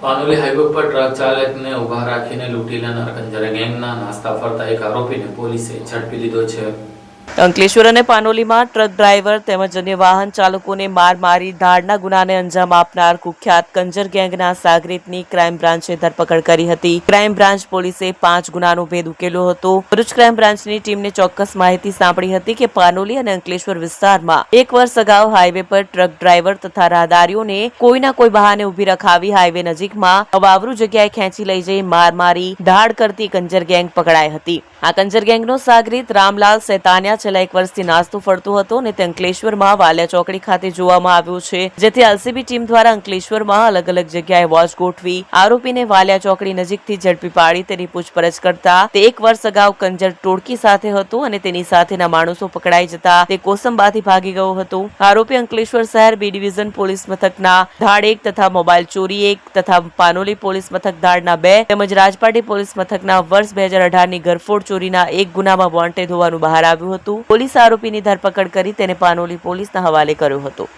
Panoli highway પર truck ચાલકને ઊભા રાખીને લૂંટી લેનાર ગેંગના નાસ્તા ફરતા એક આરોપીને પોલીસે ઝડપી લીધો છે. અંકલેશ્વર અને પાનોલીમાં ટ્રક ડ્રાઈવર તેમજ અન્ય વાહન ચાલકોને માર મારી ધાડના ગુનાને અંજામ આપનાર કુખ્યાત કંજર ગેંગના સાગરીતની ક્રાઇમ બ્રાન્ચે ધરપકડ કરી હતી. ક્રાઇમ બ્રાન્ચ પોલીસે પાંચ ગુનાનો ભેદ ઉકેલ્યો હતો. ભરૂચ ક્રાઇમ બ્રાન્ચની ટીમને ચોક્કસ માહિતી સાંપડી હતી કે પાનોલી અને અંકલેશ્વર વિસ્તારમાં એક વર્ષ અગાઉ હાઈવે પર ટ્રક ડ્રાઈવર તથા રાહદારીઓને કોઈના કોઈ બહાને ઊભી રખાવી હાઈવે નજીકમાં અવાવરૂ જગ્યાએ ખેંચી લઈ જઈ માર મારી ધાડ કરતી કંજર ગેંગ પકડાઈ હતી. આ કંજર ગેંગનો સાગરીત રામલાલ સૈતાનિયા છેલ્લા એક વર્ષથી નાસ્તો ફરતો હતો અને તે અંકલેશ્વરમાં વાલિયા ચોકડી ખાતે જોવામાં આવ્યો છે, જેથી એલસીબી ટીમ દ્વારા અંકલેશ્વરમાં અલગ અલગ જગ્યાએ વોચ ગોઠવી આરોપીને વાલિયા ચોકડી નજીકથી ઝડપી પાડી તેની પૂછપરછ કરતા તે એક વર્ષ અગાઉ કંજર ટોળકી સાથે હતો અને તેની સાથેના માણસો પકડાઈ જતા તે કોસંબાથી ભાગી ગયો હતો. આરોપી અંકલેશ્વર શહેર બી ડિવિઝન પોલીસ મથકના ધાડ એક તથા મોબાઈલ ચોરી એક તથા પાનોલી પોલીસ મથક ધાડના બે તેમજ રાજપાટી પોલીસ મથકના વર્ષ બે હજાર અઢારની ગરફોડ ચોરીના એક ગુનામાં વોન્ટેડ હોવાનું બહાર આવ્યું હતું. પોલીસ આરોપીની ધરપકડ કરી તેને પાનોલી પોલીસના હવાલે કર્યો હતો.